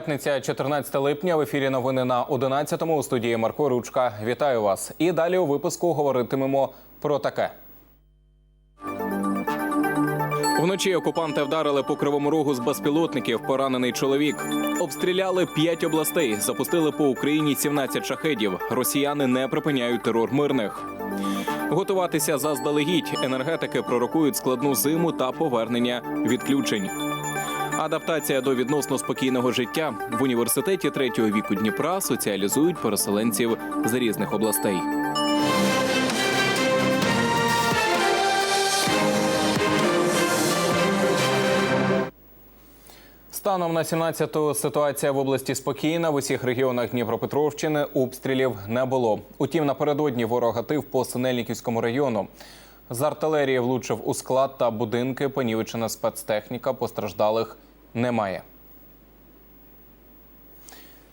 П'ятниця, 14 липня. В ефірі новини на 11-му у студії Марко Ручка. Вітаю вас. І далі у випуску говоритимемо про таке. Вночі окупанти вдарили по кривому рогу з безпілотників. Поранений чоловік. Обстріляли п'ять областей. Запустили по Україні 17 шахедів. Росіяни не припиняють терор мирних. Готуватися заздалегідь. Енергетики пророкують складну зиму та повернення відключень. Адаптація до відносно спокійного життя в університеті третього віку Дніпра соціалізують переселенців з різних областей. Станом на 17-ту ситуація в області спокійна. В усіх регіонах Дніпропетровщини обстрілів не було. Утім, напередодні ворог гатив по Синельниківському району. З артилерії влучив у склад та будинки. Понівечена спецтехніка. Постраждалих немає.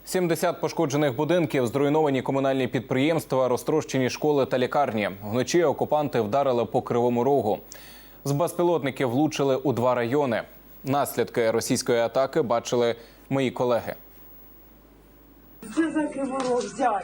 70 пошкоджених будинків, зруйновані комунальні підприємства, розтрощені школи та лікарні. Вночі окупанти вдарили по кривому рогу. З безпілотників влучили у два райони. Наслідки російської атаки бачили мої колеги. Що за криворог взяли?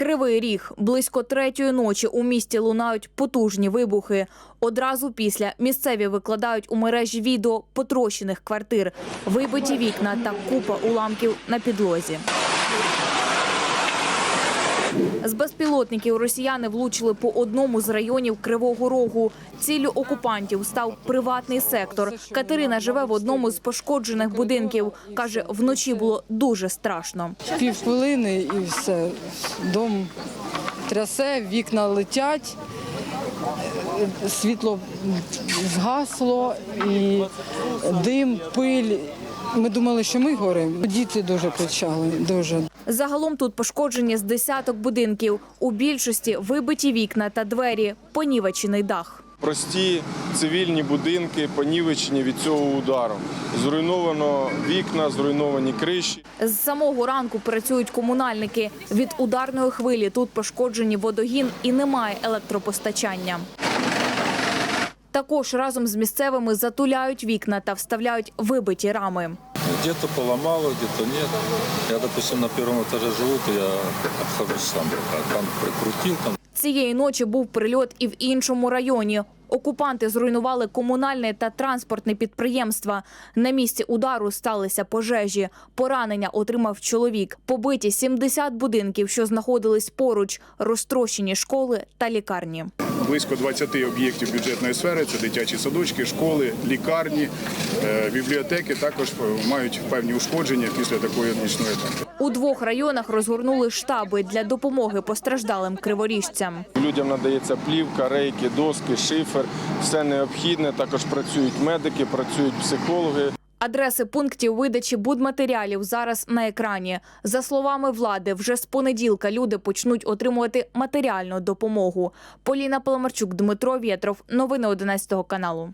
Кривий ріг близько третьої ночі у місті лунають потужні вибухи. Одразу після місцеві викладають у мережі відео потрощених квартир, вибиті вікна та купа уламків на підлозі. З безпілотників росіяни влучили по одному з районів Кривого Рогу. Ціллю окупантів став приватний сектор. Катерина живе в одному з пошкоджених будинків. каже, вночі було дуже страшно. півхвилини і все. Дом трясе, вікна летять, світло згасло, і дим, пиль. Ми думали, що ми горимо. Діти дуже кричали, дуже. Загалом тут пошкоджені з десяток будинків. У більшості вибиті вікна та двері, понівечений дах. Прості цивільні будинки понівечені від цього удару. Зруйновано вікна, зруйновані криші. З самого ранку працюють комунальники. Від ударної хвилі тут пошкоджені водогін і немає електропостачання. Також разом з місцевими затуляють вікна та вставляють вибиті рами. Где-то поломало, где-то нет. Я, допустим, на первом этаже живу, то я обхожусь сам. Там прикрутил, там Цієї ночі був прильот і в іншому районі. Окупанти зруйнували комунальне та транспортне підприємства. На місці удару сталися пожежі. Поранення отримав чоловік. Побиті 70 будинків, що знаходились поруч, розтрощені школи та лікарні. Близько 20 об'єктів бюджетної сфери це дитячі садочки, школи, лікарні, е, бібліотеки також мають певні ушкодження після такої нічної атаки. У двох районах розгорнули штаби для допомоги постраждалим криворіжцям. Людям надається плівка, рейки, доски, шифер, все необхідне. Також працюють медики, працюють психологи. Адреси пунктів видачі будматеріалів зараз на екрані. За словами влади, вже з понеділка люди почнуть отримувати матеріальну допомогу. Поліна Паламарчук, Дмитро Вєтров. Новини 11 каналу.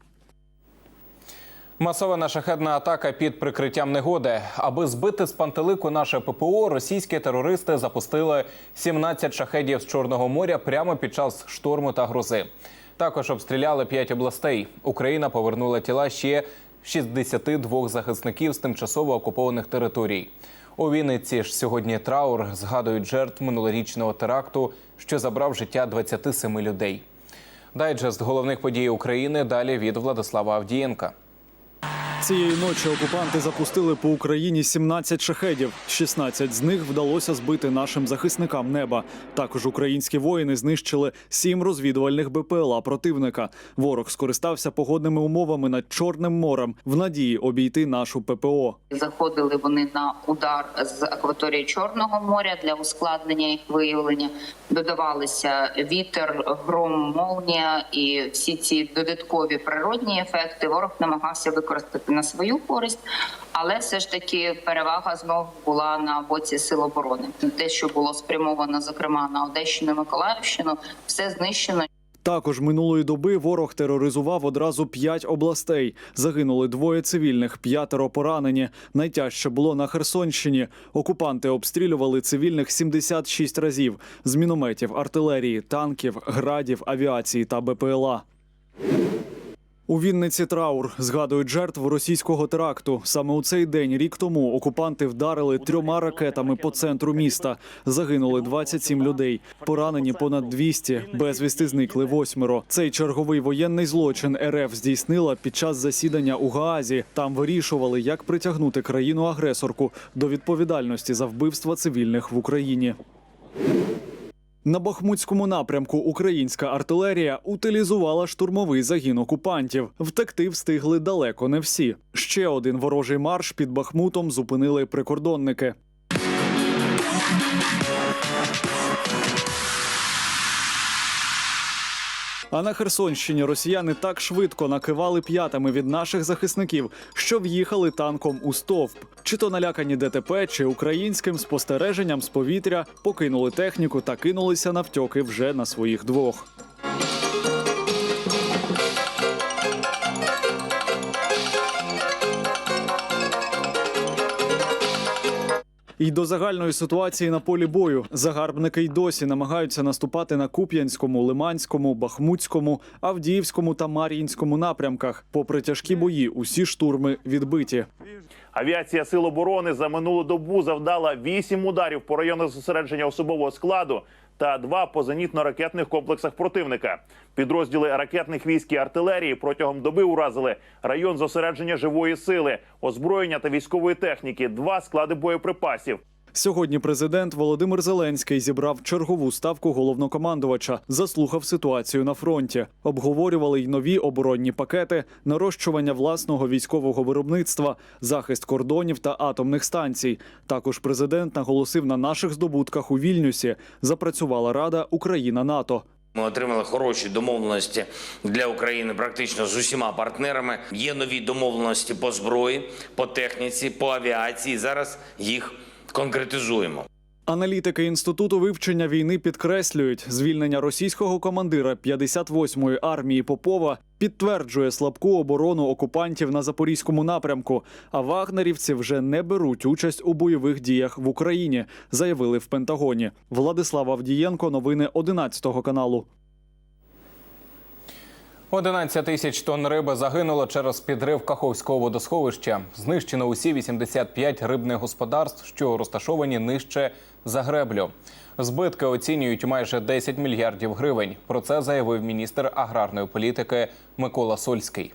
Масована шахедна атака під прикриттям негоди. Аби збити з пантелику наше ППО, російські терористи запустили 17 шахедів з Чорного моря прямо під час шторму та грози. Також обстріляли 5 областей. Україна повернула тіла ще 62 захисників з тимчасово окупованих територій. У Вінниці ж сьогодні траур згадують жертв минулорічного теракту, що забрав життя 27 людей. Дайджест головних подій України далі від Владислава Авдієнка. Цієї ночі окупанти запустили по Україні 17 шахедів. 16 з них вдалося збити нашим захисникам неба. Також українські воїни знищили сім розвідувальних БПЛА противника. Ворог скористався погодними умовами над Чорним морем в надії обійти нашу ППО. Заходили вони на удар з акваторії Чорного моря для ускладнення їх виявлення. Додавалися вітер, гром, молнія і всі ці додаткові природні ефекти. Ворог намагався використати на свою користь, але все ж таки перевага знову була на боці сил оборони. Те, що було спрямовано, зокрема на Одещину, і Миколаївщину, все знищено. Також минулої доби ворог тероризував одразу п'ять областей. Загинули двоє цивільних, п'ятеро поранені. Найтяжче було на Херсонщині. Окупанти обстрілювали цивільних 76 разів з мінометів, артилерії, танків, градів, авіації та БПЛА. У Вінниці траур згадують жертв російського теракту. Саме у цей день, рік тому, окупанти вдарили трьома ракетами по центру міста. Загинули 27 людей, поранені понад 200, безвісти зникли восьмеро. Цей черговий воєнний злочин РФ здійснила під час засідання у Гаазі. Там вирішували, як притягнути країну-агресорку до відповідальності за вбивства цивільних в Україні. На Бахмутському напрямку українська артилерія утилізувала штурмовий загін окупантів. Втекти встигли далеко не всі. Ще один ворожий марш під Бахмутом зупинили прикордонники. А на Херсонщині росіяни так швидко накивали п'ятами від наших захисників, що в'їхали танком у стовп. Чи то налякані ДТП, чи українським спостереженням з повітря покинули техніку та кинулися навтьоки вже на своїх двох. І до загальної ситуації на полі бою загарбники й досі намагаються наступати на Куп'янському, Лиманському, Бахмутському, Авдіївському та Мар'їнському напрямках. Попри тяжкі бої, усі штурми відбиті. Авіація Сил оборони за минулу добу завдала 8 ударів по районах зосередження особового складу та два по зенітно-ракетних комплексах противника. Підрозділи ракетних військ і артилерії протягом доби уразили район зосередження живої сили, озброєння та військової техніки, два склади боєприпасів. Сьогодні президент Володимир Зеленський зібрав чергову ставку головнокомандувача, заслухав ситуацію на фронті. Обговорювали й нові оборонні пакети, нарощування власного військового виробництва, захист кордонів та атомних станцій. Також президент наголосив на наших здобутках у Вільнюсі. Запрацювала Рада Україна НАТО. Ми отримали хороші домовленості для України практично з усіма партнерами. Є нові домовленості по зброї, по техніці, по авіації. Зараз їх конкретизуємо. Аналітики інституту вивчення війни підкреслюють, звільнення російського командира 58-ї армії Попова підтверджує слабку оборону окупантів на запорізькому напрямку. А вагнерівці вже не беруть участь у бойових діях в Україні, заявили в Пентагоні. Владислав Авдієнко, новини 11 каналу. 11 тисяч тонн риби загинуло через підрив Каховського водосховища. Знищено усі 85 рибних господарств, що розташовані нижче за греблю. Збитки оцінюють майже 10 мільярдів гривень. Про це заявив міністр аграрної політики Микола Сольський.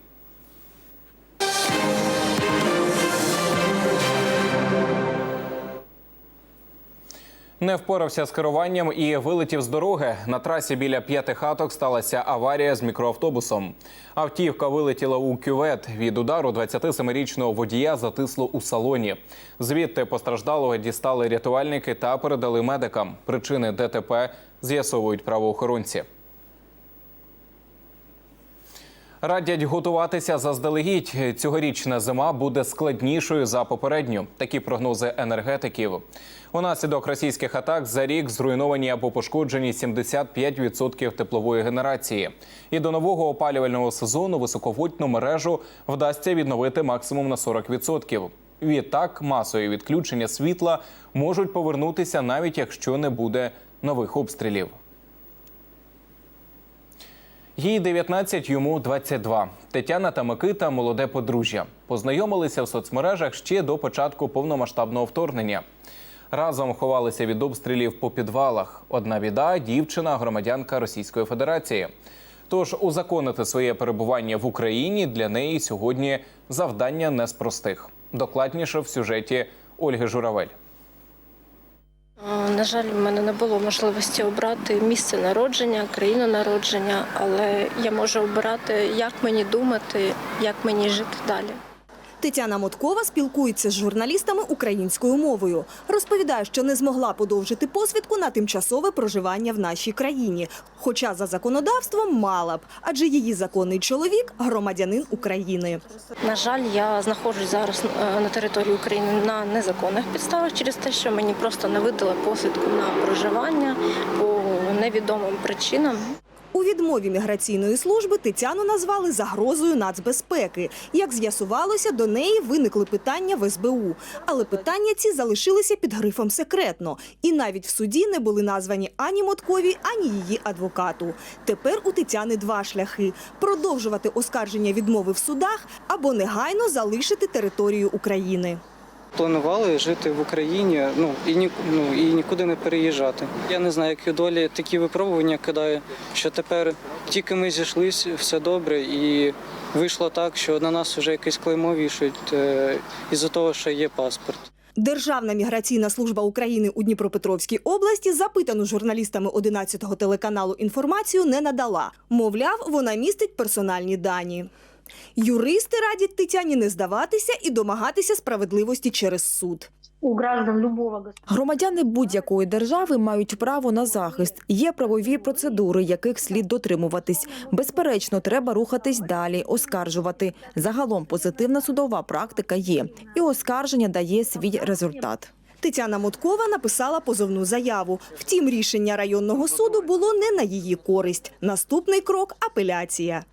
Не впорався з керуванням і вилетів з дороги. На трасі біля п'яти хаток сталася аварія з мікроавтобусом. Автівка вилетіла у кювет. Від удару 27-річного водія затисло у салоні. Звідти постраждалого дістали рятувальники та передали медикам. Причини ДТП з'ясовують правоохоронці. Радять готуватися заздалегідь. Цьогорічна зима буде складнішою за попередню. Такі прогнози енергетиків. Унаслідок російських атак за рік зруйновані або пошкоджені 75% теплової генерації. І до нового опалювального сезону високовольтну мережу вдасться відновити максимум на 40%. Відтак масові відключення світла можуть повернутися навіть якщо не буде нових обстрілів. Їй 19, йому 22. Тетяна та Микита молоде подружжя. Познайомилися в соцмережах ще до початку повномасштабного вторгнення. Разом ховалися від обстрілів по підвалах. Одна біда дівчина, громадянка Російської Федерації. Тож узаконити своє перебування в Україні для неї сьогодні завдання не з простих. Докладніше в сюжеті Ольги Журавель. На жаль, в мене не було можливості обрати місце народження, країну народження, але я можу обирати, як мені думати, як мені жити далі. Тетяна Моткова спілкується з журналістами українською мовою. Розповідає, що не змогла подовжити посвідку на тимчасове проживання в нашій країні. Хоча за законодавством мала б, адже її законний чоловік громадянин України. На жаль, я знаходжусь зараз е, на території України на незаконних підставах через те, що мені просто не видали посвідку на проживання по невідомим причинам. У відмові міграційної служби Тетяну назвали загрозою нацбезпеки. Як з'ясувалося, до неї виникли питання в СБУ. Але питання ці залишилися під грифом секретно. І навіть в суді не були названі ані Мотковій, ані її адвокату. Тепер у Тетяни два шляхи: продовжувати оскарження відмови в судах або негайно залишити територію України. Планували жити в Україні, ну і ні, ну і нікуди не переїжджати. Я не знаю, які долі такі випробування кидає, що тепер тільки ми зійшлись, все добре, і вийшло так, що на нас вже якесь клеймо вішають е, із-за того, що є паспорт. Державна міграційна служба України у Дніпропетровській області запитану журналістами 11-го телеканалу інформацію не надала. Мовляв, вона містить персональні дані. Юристи радять Тетяні не здаватися і домагатися справедливості через суд. У граждан любого Громадяни будь-якої держави мають право на захист. Є правові процедури, яких слід дотримуватись. Безперечно, треба рухатись далі, оскаржувати. Загалом позитивна судова практика є, і оскарження дає свій результат. Тетяна Моткова написала позовну заяву. Втім, рішення районного суду було не на її користь. Наступний крок апеляція.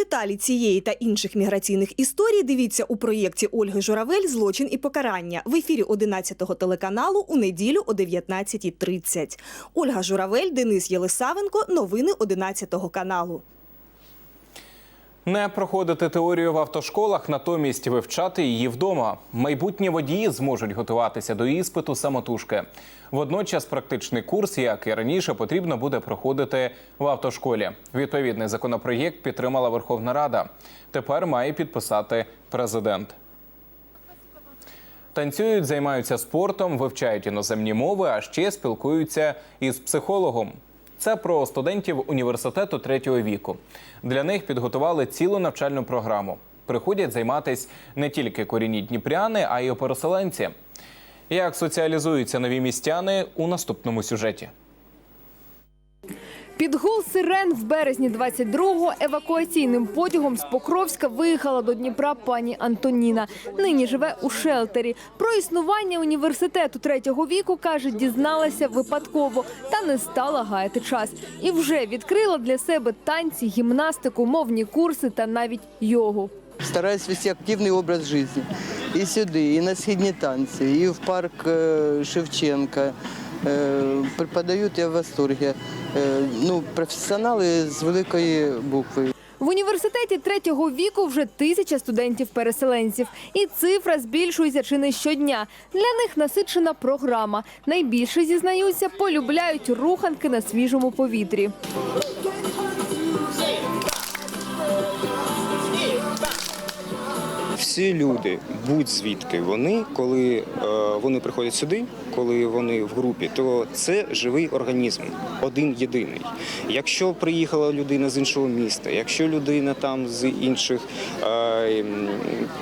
Деталі цієї та інших міграційних історій дивіться у проєкті Ольги Журавель Злочин і покарання в ефірі 11-го телеканалу у неділю о 19.30. Ольга Журавель, Денис Єлисавенко. Новини 11-го каналу. Не проходити теорію в автошколах, натомість вивчати її вдома. Майбутні водії зможуть готуватися до іспиту самотужки. Водночас практичний курс, як і раніше, потрібно буде проходити в автошколі. Відповідний законопроєкт підтримала Верховна Рада. Тепер має підписати президент. Танцюють, займаються спортом, вивчають іноземні мови, а ще спілкуються із психологом. Це про студентів університету третього віку. Для них підготували цілу навчальну програму. Приходять займатися не тільки корінні дніпряни, а й переселенці. Як соціалізуються нові містяни у наступному сюжеті. Під гул сирен в березні 22-го евакуаційним потягом з Покровська виїхала до Дніпра пані Антоніна. Нині живе у шелтері. Про існування університету третього віку каже, дізналася випадково та не стала гаяти час. І вже відкрила для себе танці, гімнастику, мовні курси та навіть йогу. Стараюсь вести активний образ життя. І сюди, і на східні танці, і в парк е, Шевченка. Е, Преподають я в восторгі. Е, Ну, професіонали з великої букви. В університеті третього віку вже тисяча студентів-переселенців. І цифра збільшується чи не щодня. Для них насичена програма. Найбільше, зізнаються, полюбляють руханки на свіжому повітрі. Всі люди, будь-звідки вони, коли е, вони приходять сюди, коли вони в групі, то це живий організм, один єдиний. Якщо приїхала людина з іншого міста, якщо людина там з інших е,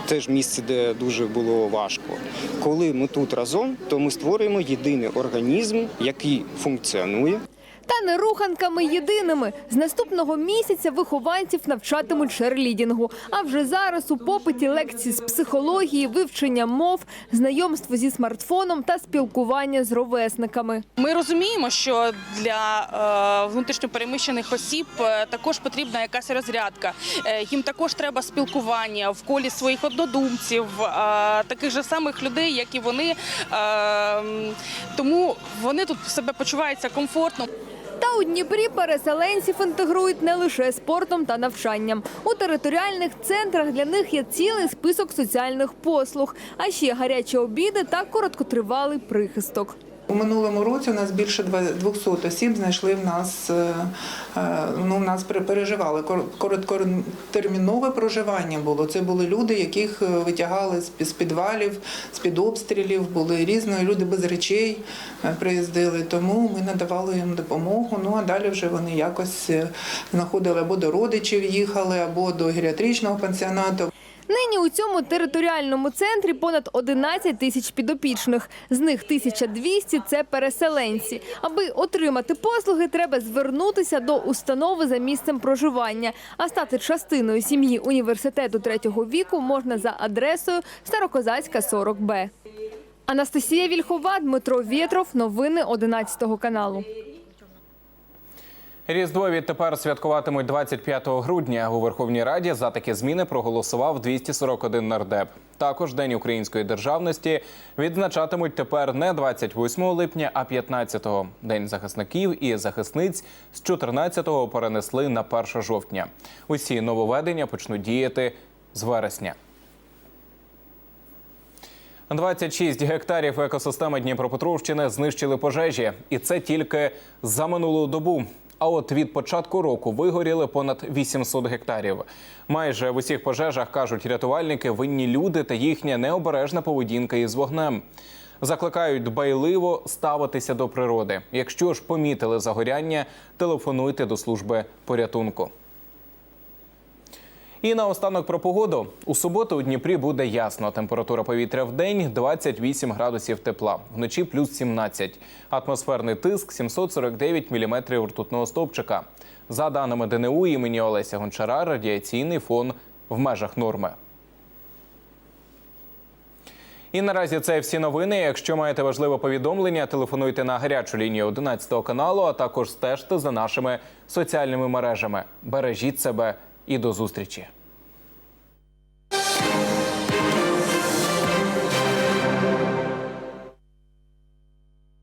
теж місце, де дуже було важко, коли ми тут разом, то ми створюємо єдиний організм, який функціонує. Та не руханками єдиними. З наступного місяця вихованців навчатимуть черлідінгу. А вже зараз у попиті лекції з психології, вивчення мов, знайомство зі смартфоном та спілкування з ровесниками. Ми розуміємо, що для е, внутрішньопереміщених осіб е, також потрібна якась розрядка. Е, їм також треба спілкування в колі своїх однодумців, таких же самих людей, як і вони. Тому вони тут себе почуваються комфортно. Та у Дніпрі переселенців інтегрують не лише спортом та навчанням. У територіальних центрах для них є цілий список соціальних послуг, а ще гарячі обіди та короткотривалий прихисток. У минулому році у нас більше два- 200 осіб знайшли в нас, е, е, ну, в нас пер- переживали. Кор- Короткотермінове проживання було. Це були люди, яких е, витягали з пі- з підвалів, з-під обстрілів, були різні люди без речей приїздили. Тому ми надавали їм допомогу. Ну а далі вже вони якось знаходили або до родичів їхали, або до геріатричного пансіонату. Нині у цьому територіальному центрі понад 11 тисяч підопічних. З них 1200 – це переселенці. Аби отримати послуги, треба звернутися до установи за місцем проживання. А стати частиною сім'ї університету третього віку можна за адресою Старокозацька, 40Б. Анастасія Вільхова, Дмитро Вєтров. Новини 11 каналу. Різдво відтепер святкуватимуть 25 грудня. У Верховній Раді за такі зміни проголосував 241 нардеп. Також День української державності відзначатимуть тепер не 28 липня, а 15-го. День захисників і захисниць з 14-го перенесли на 1 жовтня. Усі нововведення почнуть діяти з вересня. 26 гектарів екосистеми Дніпропетровщини знищили пожежі, і це тільки за минулу добу. А от від початку року вигоріли понад 800 гектарів. Майже в усіх пожежах кажуть рятувальники, винні люди та їхня необережна поведінка із вогнем. Закликають дбайливо ставитися до природи. Якщо ж помітили загоряння, телефонуйте до служби порятунку. І наостанок про погоду. У суботу у Дніпрі буде ясно. Температура повітря в день 28 градусів тепла, вночі плюс 17. Атмосферний тиск 749 міліметрів ртутного стовпчика. За даними ДНУ імені Олеся Гончара, радіаційний фон в межах норми. І наразі це всі новини. Якщо маєте важливе повідомлення, телефонуйте на гарячу лінію 11 каналу, а також стежте за нашими соціальними мережами. Бережіть себе і до зустрічі.